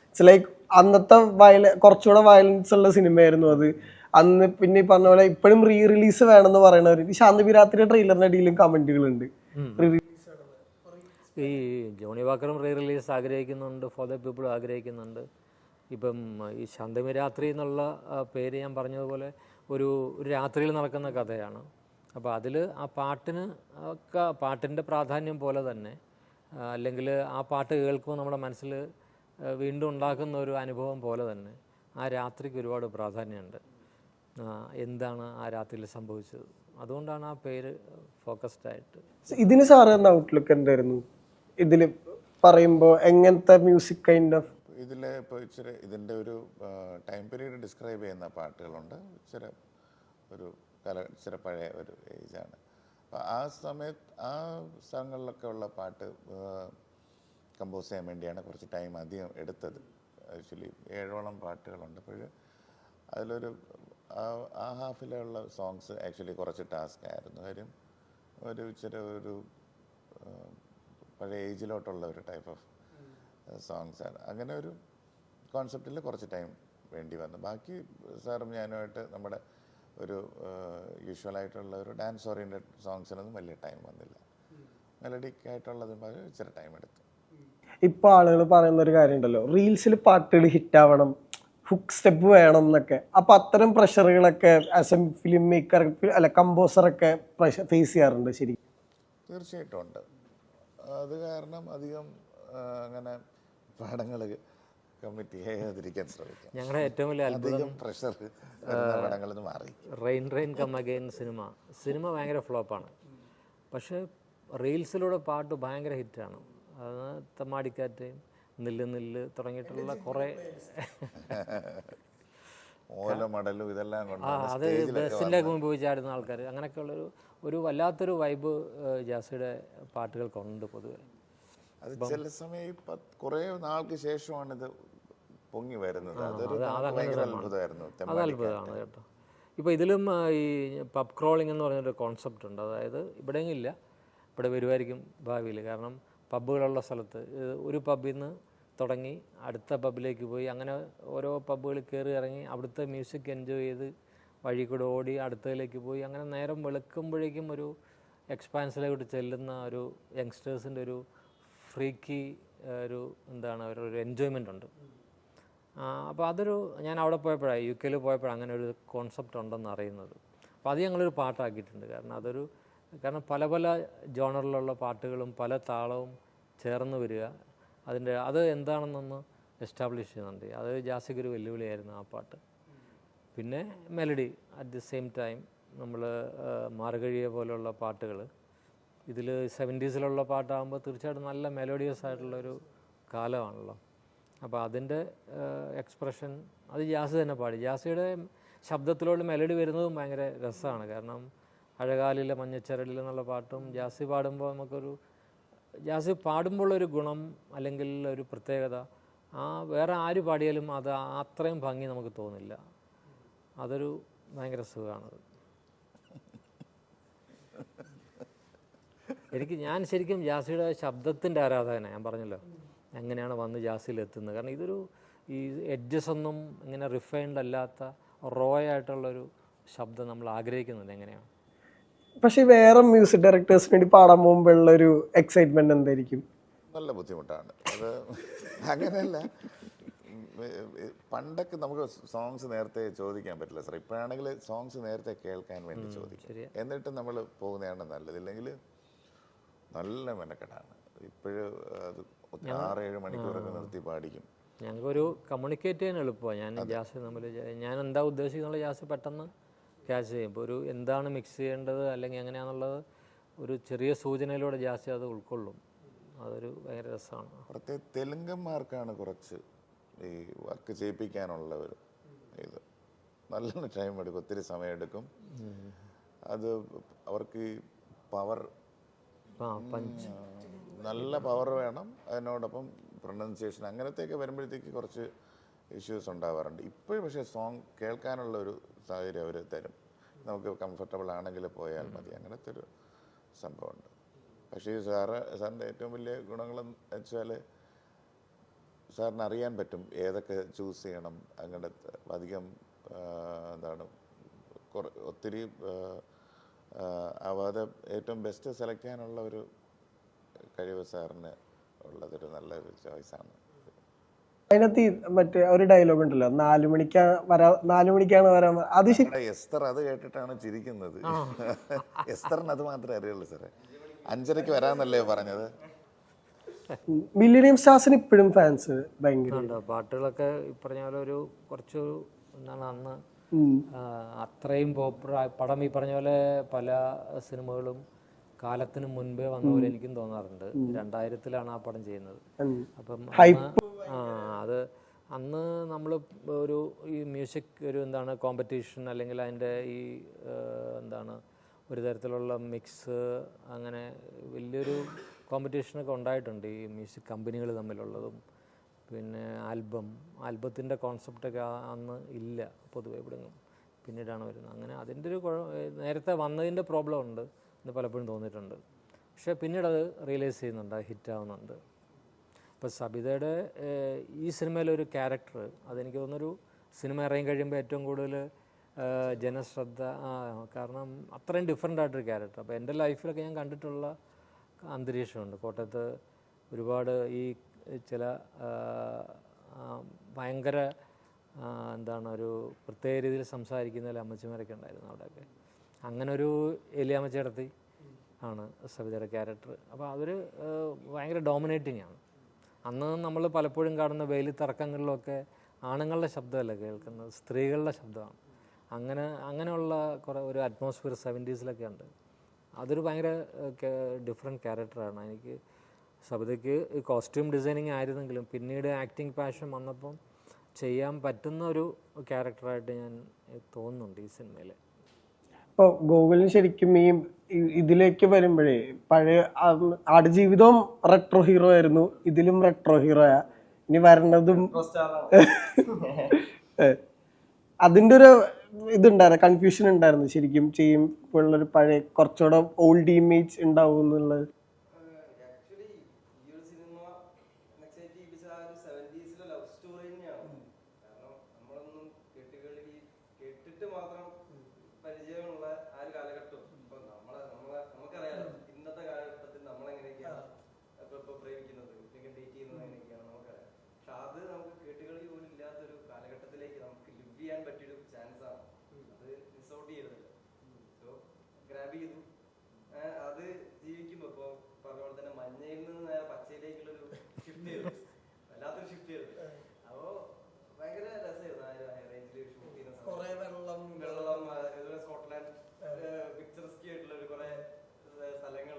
ഇറ്റ്സ് ലൈക്ക് അന്നത്തെ വയല കുറച്ചുകൂടെ വയലൻസ് ഉള്ള സിനിമയായിരുന്നു അത്. അന്ന് പിന്നെ ഈ പറഞ്ഞ പോലെ ഇപ്പോഴും റീ റിലീസ് വേണമെന്ന് പറയണവർ ഈ ബിരാത്തിന്റെ ട്രെയിലറിന്റെ അടിയിലും കമന്റുകളുണ്ട്. ഈ ജോണി വാക്കറും റീ റിലീസ് ആഗ്രഹിക്കുന്നുണ്ട്. ഫോർ ദ പീപ്പിൾ ആഗ്രഹിക്കുന്നുണ്ട്. ഇപ്പം ഈ ശാന്തമി രാത്രി എന്നുള്ള ആ, പേര് ഞാൻ പറഞ്ഞതുപോലെ ഒരു ഒരു രാത്രിയിൽ നടക്കുന്ന കഥയാണ്. അപ്പോൾ അതിൽ ആ പാട്ടിന് ഒക്കെ പാട്ടിന്റെ പ്രാധാന്യം പോലെ തന്നെ അല്ലെങ്കിൽ ആ പാട്ട് കേൾക്കുമ്പോൾ നമ്മുടെ മനസ്സിൽ വീണ്ടും ഉണ്ടാക്കുന്ന ഒരു അനുഭവം പോലെ തന്നെ ആ രാത്രിക്ക് ഒരുപാട് പ്രാധാന്യമുണ്ട്. എന്താണ് ആ രാത്രിയിൽ സംഭവിച്ചത്? അതുകൊണ്ടാണ് ആ പേര് ഫോക്കസ്ഡ് ആയിട്ട്. ഇതിന് സാറ് ഔട്ട്ലുക്ക് എന്തായിരുന്നു? ഇതിൽ പറയുമ്പോൾ എങ്ങനത്തെ മ്യൂസിക് കൈൻഡ് ഓഫ് ഇതിൽ ഇപ്പോൾ ഇച്ചിരി ഇതിന്റെ ഒരു ടൈം പീരീഡ് ഡിസ്ക്രൈബ് ചെയ്യുന്ന പാട്ടുകളുണ്ട്. ഇച്ചിരി ഒരു കല ഇച്ചിരി പഴയ ഒരു ഏജാണ് അപ്പോൾ ആ സമയത്ത് ആ സ്ഥലങ്ങളിലൊക്കെ ഉള്ള പാട്ട് കമ്പോസ് ചെയ്യാൻ വേണ്ടിയാണ് കുറച്ച് ടൈം അധികം എടുത്തത്. ആക്ച്വലി ഏഴോളം പാട്ടുകളുണ്ട്. അപ്പോൾ അതിലൊരു ആ ഹാഫിലുള്ള സോങ്സ് ആക്ച്വലി കുറച്ച് ടാസ്ക് ആയിരുന്നു. കാര്യം ഒരു ഇച്ചിരി ഒരു പഴയ ഏജിലോട്ടുള്ള ഒരു ടൈപ്പ് ഓഫ് സോങ്സ് ആണ്. അങ്ങനെ ഒരു കോൺസെപ്റ്റിൽ കുറച്ച് ടൈം വേണ്ടി വന്നു. ബാക്കി സാറും ഞാനുമായിട്ട് നമ്മുടെ ഒരു യൂഷ്വലായിട്ടുള്ള ഒരു ഡാൻസ് ഓറിയന്റഡ് സോങ്സിനൊന്നും വലിയ ടൈം വന്നില്ല. മെലഡിക് ആയിട്ടുള്ളതും ഇച്ചിരി ടൈം എടുത്തു. ഇപ്പൊ ആളുകൾ പറയുന്ന ഒരു കാര്യം ഉണ്ടല്ലോ റീൽസിൽ പാട്ടുകൾ ഹിറ്റ് ആവണം ഹുക്ക് സ്റ്റെപ്പ് വേണം എന്നൊക്കെ. അപ്പൊ അത്തരം പ്രഷറുകളൊക്കെ ആസ് എ ഫിലിം മേക്കർ അല്ല കമ്പോസറൊക്കെ പ്രഷർ ഫേസ് ചെയ്യാറുണ്ട് ശരി തീർച്ചയായിട്ടും ഉണ്ട്. അത് കാരണം അധികം അങ്ങനെ പടങ്ങൾ കമ്മിറ്റിയെ ചെയ്യാതിരിക്കാൻ ശ്രമിക്കാം. ഞങ്ങളുടെ ഏറ്റവും വലിയ അത്ഭുതം പ്രഷർ പടങ്ങളിൽ മാറി. Rain rain come again cinema. Cinema ഭയങ്കര ഫ്ലോപ്പാണ് പക്ഷേ റീൽസിലൂടെ പാട്ട് ഭയങ്കര ഹിറ്റാണ് അത് തമ്മാടിക്കാറ്റ് നില്ല് നില്ല് തുടങ്ങിയിട്ടുള്ള കുറേ ഓല മടലും ഇതെല്ലാം അത് ബസ്സിന്റെ മുമ്പ് പോയി ചാടുന്ന ആൾക്കാർ അങ്ങനെയൊക്കെയുള്ളൊരു ഒരു വല്ലാത്തൊരു വൈബ് ജാസിയുടെ പാട്ടുകൾക്കുണ്ട് പൊതുവെ അത് ചില സമയം ഇപ്പൊ കുറെ നാൾക്ക് ശേഷമാണ് ഇത് പൊങ്ങി വരുന്നത്. അതൊരു ഭയങ്കര അത്ഭുതമായിരുന്നു അത് അത്ഭുതമാണ് കേട്ടോ. ഇപ്പോൾ ഇതിലും ഈ പബ് ക്രോളിംഗ് എന്ന് പറഞ്ഞൊരു കോൺസെപ്റ്റ് ഉണ്ട്. അതായത് ഇവിടെയെങ്കിലും ഇല്ല. ഇവിടെ വരുമായിരിക്കും ഭാവിയിൽ. കാരണം പബ്ബുകളുള്ള സ്ഥലത്ത് ഒരു പബ്ബിൽ നിന്ന് തുടങ്ങി അടുത്ത പബ്ബിലേക്ക് പോയി അങ്ങനെ ഓരോ പബ്ബുകളിൽ കയറി ഇറങ്ങി അവിടുത്തെ മ്യൂസിക് എൻജോയ് ചെയ്ത് വഴി കൂടെ ഓടി അടുത്തതിലേക്ക് പോയി അങ്ങനെ നേരം വെളുക്കുമ്പോഴേക്കും ഒരു എക്സ്പാൻസിലോട്ട് ചെല്ലുന്ന ഒരു യങ്സ്റ്റേഴ്സിന്റെ ഒരു ഫ്രീക്കി ഒരു എന്താണ് ഒരു എൻജോയ്മെന്റ് ഉണ്ട്. അപ്പോൾ അതൊരു ഞാൻ അവിടെ പോയപ്പോഴാണ് യു കെയിൽ പോയപ്പോഴാണ് അങ്ങനെ ഒരു കോൺസെപ്റ്റ് ഉണ്ടെന്ന് അറിയുന്നത്. അപ്പോൾ അത് ഞങ്ങളൊരു പാട്ടാക്കിയിട്ടുണ്ട്. കാരണം അതൊരു കാരണം പല പല ജോണറിലുള്ള പാട്ടുകളും പല താളവും ചേർന്ന് വരിക. അതിന്റെ അത് എന്താണെന്നൊന്ന് എസ്റ്റാബ്ലിഷ് ചെയ്യുന്നുണ്ട്. അത് ജാസിക്ക് ഒരു വെല്ലുവിളിയായിരുന്നു ആ പാട്ട്. പിന്നെ melody at the same time നമ്മൾ മാർഗഴിയെ പോലെയുള്ള പാട്ടുകൾ ഇതിൽ സെവന്റീസിലുള്ള പാട്ടാകുമ്പോൾ തീർച്ചയായിട്ടും നല്ല മെലോഡിയസ് ആയിട്ടുള്ളൊരു കാലമാണല്ലോ. അപ്പോൾ അതിന്റെ എക്സ്പ്രഷൻ അത് ജാസ് തന്നെ പാടി. ജാസിയുടെ ശബ്ദത്തിലോട് മെലഡി വരുന്നതും ഭയങ്കര രസമാണ്. കാരണം അഴകാലിലെ മഞ്ഞച്ചരടിൽ എന്നുള്ള പാട്ടും ജാസി പാടുമ്പോൾ നമുക്കൊരു ജാസി പാടുമ്പോഴുള്ളൊരു ഗുണം അല്ലെങ്കിൽ ഒരു പ്രത്യേകത ആ വേറെ ആര് പാടിയാലും അത് അത്രയും ഭംഗി നമുക്ക് തോന്നില്ല. അതൊരു ഭയങ്കര സുഖമാണത്. എനിക്ക് ഞാൻ ശരിക്കും ജാസിയുടെ ശബ്ദത്തിന്റെ ആരാധകനാണ് ഞാൻ പറഞ്ഞല്ലോ. എങ്ങനെയാണ് വന്ന് ജാസിയിൽ എത്തുന്നത്? കാരണം ഇതൊരു ഈ എഡ്ജസ് ഒന്നും ഇങ്ങനെ റിഫൈൻഡ് അല്ലാത്ത റോ ആയിട്ടുള്ളൊരു ശബ്ദം നമ്മൾ ആഗ്രഹിക്കുന്നുണ്ട് എങ്ങനെയാണ്? പക്ഷേ വേറെ മ്യൂസിക് ഡയറക്ടേഴ്സിന് വേണ്ടി പാടാൻ പോകുമ്പോഴുള്ള ഒരു എക്സൈറ്റ്മെന്റ് എന്തായിരിക്കും? നല്ല ബുദ്ധിമുട്ടാണ്. അത് അങ്ങനെയല്ല. പണ്ടൊക്കെ നമുക്ക് സോങ്സ് നേരത്തെ ചോദിക്കാൻ പറ്റില്ല സാർ ഇപ്പോഴാണെങ്കിൽ സോങ്സ് നേരത്തെ കേൾക്കാൻ വേണ്ടി ചോദിക്കും. എന്നിട്ട് നമ്മൾ പോകുന്നതാണ് നല്ലത്. ഇല്ലെങ്കിൽ നല്ല മെനക്കെടാണ്. ഇപ്പോഴും അത് ആറ് ഏഴ് മണിക്കൂറൊക്കെ നിർത്തി പാടിക്കും. ഞങ്ങൾക്കൊരു കമ്മ്യൂണിക്കേറ്റ് ചെയ്യാൻ എളുപ്പമാണ് ഞാൻ ജാസ് തമ്മിൽ ഞാൻ എന്താ ഉദ്ദേശിക്കുന്നുള്ള ജാസ് പെട്ടെന്ന് ക്യാച്ച് ചെയ്യും. ഇപ്പോൾ ഒരു എന്താണ് മിക്സ് ചെയ്യേണ്ടത് അല്ലെങ്കിൽ എങ്ങനെയാണെന്നുള്ളത് ഒരു ചെറിയ സൂചനയിലൂടെ ജാസ് അത് ഉൾക്കൊള്ളും. അതൊരു ഭയങ്കര രസമാണ്. പ്രത്യേക തെലുങ്കന്മാർക്കാണ് കുറച്ച് ഈ വർക്ക് ചെയ്യിപ്പിക്കാനുള്ള ഒരു ഇത്. നല്ലോണം ടൈം എടുക്കും ഒത്തിരി സമയം എടുക്കും. അത് അവർക്ക് പവർ നല്ല പവർ വേണം. അതിനോടൊപ്പം പ്രൊനൗൺസിയേഷൻ അങ്ങനത്തെയൊക്കെ വരുമ്പോഴത്തേക്ക് കുറച്ച് ഇഷ്യൂസ് ഉണ്ടാവാറുണ്ട്. ഇപ്പോഴും പക്ഷേ സോങ് കേൾക്കാനുള്ള ഒരു സാഹചര്യം അവർ തരും. നമുക്ക് കംഫർട്ടബിൾ ആണെങ്കിൽ പോയാൽ മതി. അങ്ങനത്തെ ഒരു സംഭവമുണ്ട്. പക്ഷേ ഈ സാറ് സാറിന്റെ ഏറ്റവും വലിയ ഗുണങ്ങളെന്ന് വെച്ചാൽ സാറിന് അറിയാൻ പറ്റും ഏതൊക്കെ ചൂസ് ചെയ്യണം. അങ്ങനത്തെ അധികം എന്താണ് കുറ- ഒത്തിരി ആ, ഏറ്റവും ബെസ്റ്റ് സെലക്ട് ചെയ്യാനുള്ള ഒരു കഴിവ് സാറിന് ഉള്ളതൊരു നല്ലൊരു ചോയ്സാണ് അതിനകത്ത് മറ്റേ ഒരു ഡയലോഗ് ഉണ്ടല്ലോ നാലു മണിക്കാണ് വരാ നാലു മണിക്കാണ് വരാൻ അത് എസ്തർ അത് കേട്ടിട്ടാണ് ചിരിക്കുന്നത്. *laughs* എസ്തറിന് അത് മാത്രമേ അറിയുള്ളൂ സാറേ. അഞ്ചരയ്ക്ക് വരാന്നല്ലേ പറഞ്ഞത്? മില്ലിനിയം സ്റ്റാർസിന് ഇപ്പോഴും ഫാൻസ് ഭയങ്കര പാട്ടുകളൊക്കെ പറഞ്ഞ പോലെ ഒരു കുറച്ച് എന്താണ് അന്ന് അത്രയും പോപ്പുലർ പടം ഈ പറഞ്ഞ പോലെ പല സിനിമകളും കാലത്തിന് മുൻപേ വന്ന പോലെ എനിക്കും തോന്നാറുണ്ട്. രണ്ടായിരത്തിലാണ് ആ പടം ചെയ്യുന്നത്. അപ്പം ആ അത് അന്ന് നമ്മൾ ഒരു ഈ മ്യൂസിക് ഒരു എന്താണ് കോമ്പറ്റീഷൻ അല്ലെങ്കിൽ അതിന്റെ ഈ എന്താണ് ഒരു തരത്തിലുള്ള മിക്സ് അങ്ങനെ വലിയൊരു കോമ്പറ്റീഷനൊക്കെ ഉണ്ടായിട്ടുണ്ട് ഈ മ്യൂസിക് കമ്പനികൾ തമ്മിലുള്ളതും. പിന്നെ ആൽബം ആൽബത്തിന്റെ കോൺസെപ്റ്റൊക്കെ അന്ന് ഇല്ല പൊതുവെ ഇവിടെങ്ങും പിന്നീടാണ് വരുന്നത്. അങ്ങനെ അതിന്റെ ഒരു നേരത്തെ വന്നതിന്റെ പ്രോബ്ലം ഉണ്ട് എന്ന് പലപ്പോഴും തോന്നിയിട്ടുണ്ട്. പക്ഷേ പിന്നീട് അത് റിയലൈസ് ചെയ്യുന്നുണ്ട് ഹിറ്റ് ആവുന്നുണ്ട് ഇപ്പോൾ സബിതയുടെ ഈ സിനിമയിലൊരു ക്യാരക്ടർ അതെനിക്ക് തോന്നുന്നൊരു സിനിമ ഇറങ്ങി കഴിയുമ്പോൾ ഏറ്റവും കൂടുതൽ ജനശ്രദ്ധ കാരണം അത്രയും ഡിഫറെന്റ് ആയിട്ടൊരു ക്യാരക്ടർ അപ്പോൾ എന്റെ ലൈഫിലൊക്കെ ഞാൻ കണ്ടിട്ടുള്ള അന്തരീക്ഷമുണ്ട്. കോട്ടയത്ത് ഒരുപാട് ഈ ചില ഭയങ്കര എന്താണ് ഒരു പ്രത്യേക രീതിയിൽ സംസാരിക്കുന്ന അമ്മച്ചിമാരൊക്കെ ഉണ്ടായിരുന്നു അവിടെയൊക്കെ. അങ്ങനെ ഒരു എലിയാമ്മച്ചേടത്തി ആണ് സവിതയുടെ ക്യാരക്ടർ. അപ്പോൾ അതൊരു ഭയങ്കര ഡോമിനേറ്റിംഗ് ആണ്. അന്ന് നമ്മൾ പലപ്പോഴും കാണുന്ന വെയിലി തർക്കങ്ങളിലൊക്കെ ആണുങ്ങളുടെ ശബ്ദമല്ല കേൾക്കുന്നത്? സ്ത്രീകളുടെ ശബ്ദമാണ്. അങ്ങനെ അങ്ങനെയുള്ള കുറേ ഒരു അറ്റ്മോസ്ഫിയർ സെവന്റീസിലൊക്കെ ഉണ്ട്. അതൊരു ഭയങ്കര ഡിഫറെന്റ് ക്യാരക്ടറാണ് എനിക്ക് സബിതയ്ക്ക് കോസ്റ്റ്യൂം ഡിസൈനിങ് ആയിരുന്നെങ്കിലും പിന്നീട് ആക്ടിങ് പാഷൻ വന്നപ്പം ചെയ്യാൻ പറ്റുന്ന ഒരു ക്യാരക്ടറായിട്ട് ഞാൻ തോന്നുന്നുണ്ട് ഈ സിനിമയിൽ ഇപ്പോൾ ഗോകുലിന് ശരിക്കും ഈ ഇതിലേക്ക് വരുമ്പോഴേ പഴയ ആടുജീവിതവും റെട്രോ ഹീറോ ആയിരുന്നു. ഇതിലും റെട്രോ ഹീറോയാ ഇനി വരണതും *laughs* അതിന്റെ അതിന്റെ ഒരു ഇതുണ്ടായിരുന്നു കൺഫ്യൂഷൻ ഉണ്ടായിരുന്നു ശരിക്കും. ചെയ്യുമ്പോഴുള്ളൊരു പഴയ കുറച്ചുകൂടെ ഓൾഡ് ഇമേജ് ഉണ്ടാവും എന്നുള്ളത് ആക്ച്വലി ഈ ഒരു സിനിമ എക്സൈറ്റ് ചെയ്യിപ്പിച്ച ആ ഒരു സെവന്റീസിലെ ലവ് സ്റ്റോറി തന്നെയാണ് കാരണം നമ്മളൊന്നും കേട്ടുകളി കേട്ടിട്ട് മാത്രം പരിചയമുള്ള ആ ഒരു കാലഘട്ടം ഇപ്പൊ നമ്മളെ നമ്മളെ നമുക്കറിയാലോ ഇന്നത്തെ കാലഘട്ടത്തിൽ നമ്മളെങ്ങനെയൊക്കെയാണ് ഇപ്പൊ ഇപ്പൊ പ്രേമിക്കുന്നത് അല്ലെങ്കിൽ ഡേറ്റ് ചെയ്യുന്നത് എങ്ങനെയൊക്കെയാണ് നമുക്കറിയാം പക്ഷെ അത് നമുക്ക് കേട്ടുകളി പോലും ഇല്ലാത്തൊരു കാലഘട്ടത്തിലേക്ക് നമുക്ക് ലിവ് ചെയ്യാൻ പറ്റിയൊരു ചാൻസ് ആണ് അത് മിസ് ഔട്ട് ചെയ്യരുതല്ലോ സോ ഗ്രാബ് ചെയ്തു ഏഹ് അത് ജീവിക്കുമ്പോ ഇപ്പൊ പറഞ്ഞ പോലെ തന്നെ മഞ്ഞയിൽ നിന്ന് നേരെ പച്ചയിലേക്കുള്ളൊരു ഷിഫ്റ്റ് ചെയ്തു വല്ലാത്തൊരു ഷിഫ്റ്റ് ചെയ്തു അപ്പോ ഭയങ്കര രസമായിരുന്നു ആ ഒരു റേഞ്ചിൽ ഷൂട്ട് ചെയ്യുന്ന സമയത്ത്. വെള്ളം വെള്ളം ആ, ഇതുപോലെ സ്കോട്ട്ലാൻഡ് പിക്ചറസ്കി ആയിട്ടുള്ള ഒരു കുറെ സ്ഥലങ്ങൾ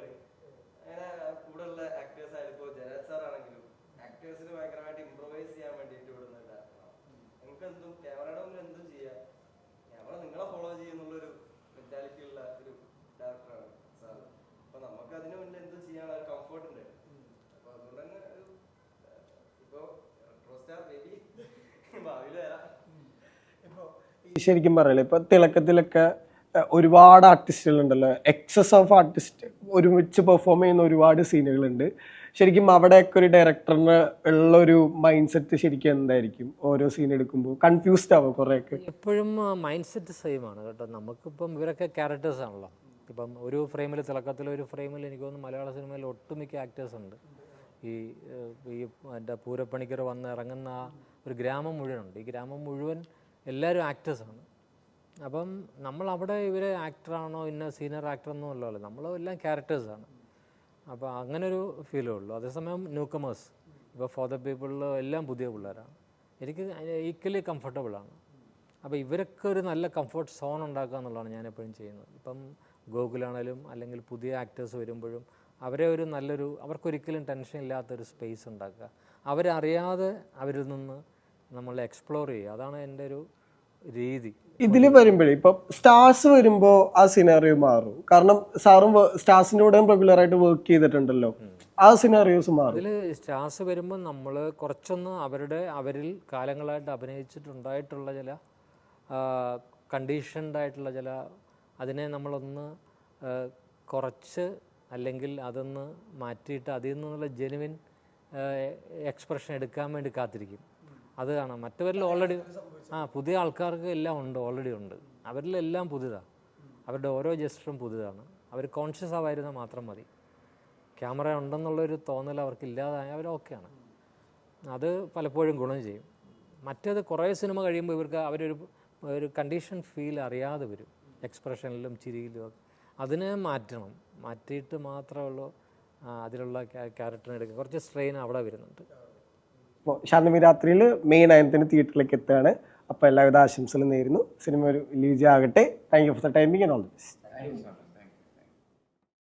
അങ്ങനെ കൂടെ ഉള്ള ആക്ടേഴ്സ് ആയാലും ഇപ്പോ ജയരാജ് സാർ ആണെങ്കിലും ആക്ടേഴ്സിന് ഭയങ്കരമായിട്ട് ഇംപ്രവൈസ് ചെയ്യാൻ വേണ്ടിയിട്ട് വിടുന്ന ഒരു ഡയറക്ടറാണ് നിങ്ങൾക്ക് എന്തും ക്യാമറയുടെ മുന്നിൽ എന്തും ചെയ്യാം ക്യാമറ നിങ്ങളെ ഫോളോ ചെയ്യുന്നുള്ളൊരു മെന്റാലിറ്റി ഉള്ള ഒരു ഡയറക്ടറാണ് സാർ അപ്പൊ നമുക്ക് അതിന് മുന്നിൽ എന്തും ചെയ്യാനുള്ള ഒരു കംഫർട്ട് ഉണ്ട് അപ്പൊ അതുകൊണ്ട് തന്നെ ഒരു ഇപ്പോ റെട്രോ സ്റ്റാർ ബേബി ഭാവിയിൽ വരാം ഈ ശരിക്കും പറയല്ലേ ഇപ്പൊ തിളക്കത്തിലൊക്കെ ഒരുപാട് ആർട്ടിസ്റ്റുകൾ ഉണ്ടല്ലോ എക്സസ് ഓഫ് ആർട്ടിസ്റ്റ് ഒരുമിച്ച് പെർഫോം ചെയ്യുന്ന ഒരുപാട് സീനുകളുണ്ട് ശരിക്കും അവിടെയൊക്കെ ഒരു ഡയറക്ടറിന് ഉള്ള ഒരു മൈൻഡ് സെറ്റ് ശരിക്കും എന്തായിരിക്കും? ഓരോ സീൻ എടുക്കുമ്പോൾ കൺഫ്യൂസ്ഡ് ആവും കുറേയൊക്കെ? എപ്പോഴും മൈൻഡ് സെറ്റ് സെയിം ആണ് കേട്ടോ. നമുക്കിപ്പം ഇവരൊക്കെ ക്യാരക്ടേഴ്സ് ആണല്ലോ. ഇപ്പം ഒരു ഫ്രെയിമിൽ തിളക്കത്തിൽ ഒരു ഫ്രെയിമിൽ എനിക്ക് തോന്നുന്നു മലയാള സിനിമയിൽ ഒട്ടുമിക്ക ആക്ടേഴ്സ് ഉണ്ട്. ഈ ഈ എന്റെ പൂരപ്പണിക്കർ വന്ന് ഇറങ്ങുന്ന ഒരു ഗ്രാമം മുഴുവനുണ്ട്. ഈ ഗ്രാമം മുഴുവൻ എല്ലാവരും ആക്ടേഴ്സാണ് അപ്പം നമ്മൾ അവിടെ ഇവർ ആക്ടറാണോ ഇന്ന സീനിയർ ആക്ടറൊന്നും അല്ലല്ലോ നമ്മൾ എല്ലാം ക്യാരക്ടേഴ്സാണ് അപ്പോൾ അങ്ങനെ ഒരു ഫീലേ ഉള്ളൂ. അതേസമയം ന്യൂ കമേഴ്സ് ഇപ്പോൾ ഫോർ ദ പീപ്പിളിൽ എല്ലാം പുതിയ പിള്ളേരാണ്. എനിക്ക് ഈക്വലി കംഫർട്ടബിളാണ് അപ്പോൾ ഇവരൊക്കെ ഒരു നല്ല കംഫർട്ട് സോൺ ഉണ്ടാക്കുക എന്നുള്ളതാണ് ഞാൻ എപ്പോഴും ചെയ്യുന്നത്. ഇപ്പം ഗോകുലാണേലും അല്ലെങ്കിൽ പുതിയ ആക്ടേഴ്സ് വരുമ്പോഴും അവരെ ഒരു നല്ലൊരു അവർക്കൊരിക്കലും ടെൻഷൻ ഇല്ലാത്തൊരു സ്പേസ് ഉണ്ടാക്കുക. അവരറിയാതെ അവരിൽ നിന്ന് നമ്മൾ എക്സ്പ്ലോർ ചെയ്യുക. അതാണ് എന്റെ ഒരു രീതി. ഇതിൽ വരുമ്പോഴേ ഇപ്പൊ സ്റ്റാർസ് വരുമ്പോ ആ സിനാറിയോ മാറും. കാരണം സാറും സ്റ്റാർസിന്റെ കൂടെ റെഗുലർ ആയിട്ട് വർക്ക് ചെയ്തിട്ടുണ്ടല്ലോ ആ സിനാറിയോസ് മാറും. ഇതിൽ സ്റ്റാർസ് വരുമ്പോൾ നമ്മൾ കുറച്ചൊന്ന് അവരുടെ അവരിൽ കാലങ്ങളായിട്ട് അഭിനയിച്ചിട്ടുണ്ടായിട്ടുള്ള ചില കണ്ടീഷൻഡ് ആയിട്ടുള്ള ചില അതിനെ നമ്മളൊന്ന് കുറച്ച് അല്ലെങ്കിൽ അതൊന്ന് മാറ്റിയിട്ട് അതിൽ നിന്നുള്ള ജെനുവിൻ എക്സ്പ്രഷൻ എടുക്കാൻ വേണ്ടി കാത്തിരിക്കും. അത് കാണാം. മറ്റവരിൽ ഓൾറെഡി ആ പുതിയ ആൾക്കാർക്ക് എല്ലാം ഉണ്ട് ഓൾറെഡി ഉണ്ട്. അവരിലെല്ലാം പുതിയതാണ് അവരുടെ ഓരോ ജസ്റ്ററും പുതിയതാണ്. അവർ കോൺഷ്യസ് ആവായിരുന്നാൽ മാത്രം മതി. ക്യാമറ ഉണ്ടെന്നുള്ളൊരു തോന്നൽ അവർക്ക് ഇല്ലാതായ അവർ ഓക്കെയാണ് അത് പലപ്പോഴും ഗുണം ചെയ്യും. മറ്റേത് കുറേ സിനിമ കഴിയുമ്പോൾ ഇവർക്ക് അവരൊരു ഒരു കണ്ടീഷൻ ഫീൽ അറിയാതെ വരും. എക്സ്പ്രഷനിലും ചിരിയിലും ഒക്കെ. അതിനെ മാറ്റണം. മാറ്റിയിട്ട് മാത്രമേ ഉള്ളൂ അതിലുള്ള ക്യാരക്ടറിനെ എടുക്കുക. കുറച്ച് സ്ട്രെയിൻ അവിടെ വരുന്നുണ്ട്. അപ്പോൾ ശാന്തമി രാത്രിയിൽ മെയ് നയൻത്തിന് തിയേറ്ററിലേക്ക് എത്തുകയാണ്. അപ്പോൾ എല്ലാവിധ ആശംസകളും നേരുന്നു. സിനിമ ഒരു വിജയമാകട്ടെ thank you for the timing and all the best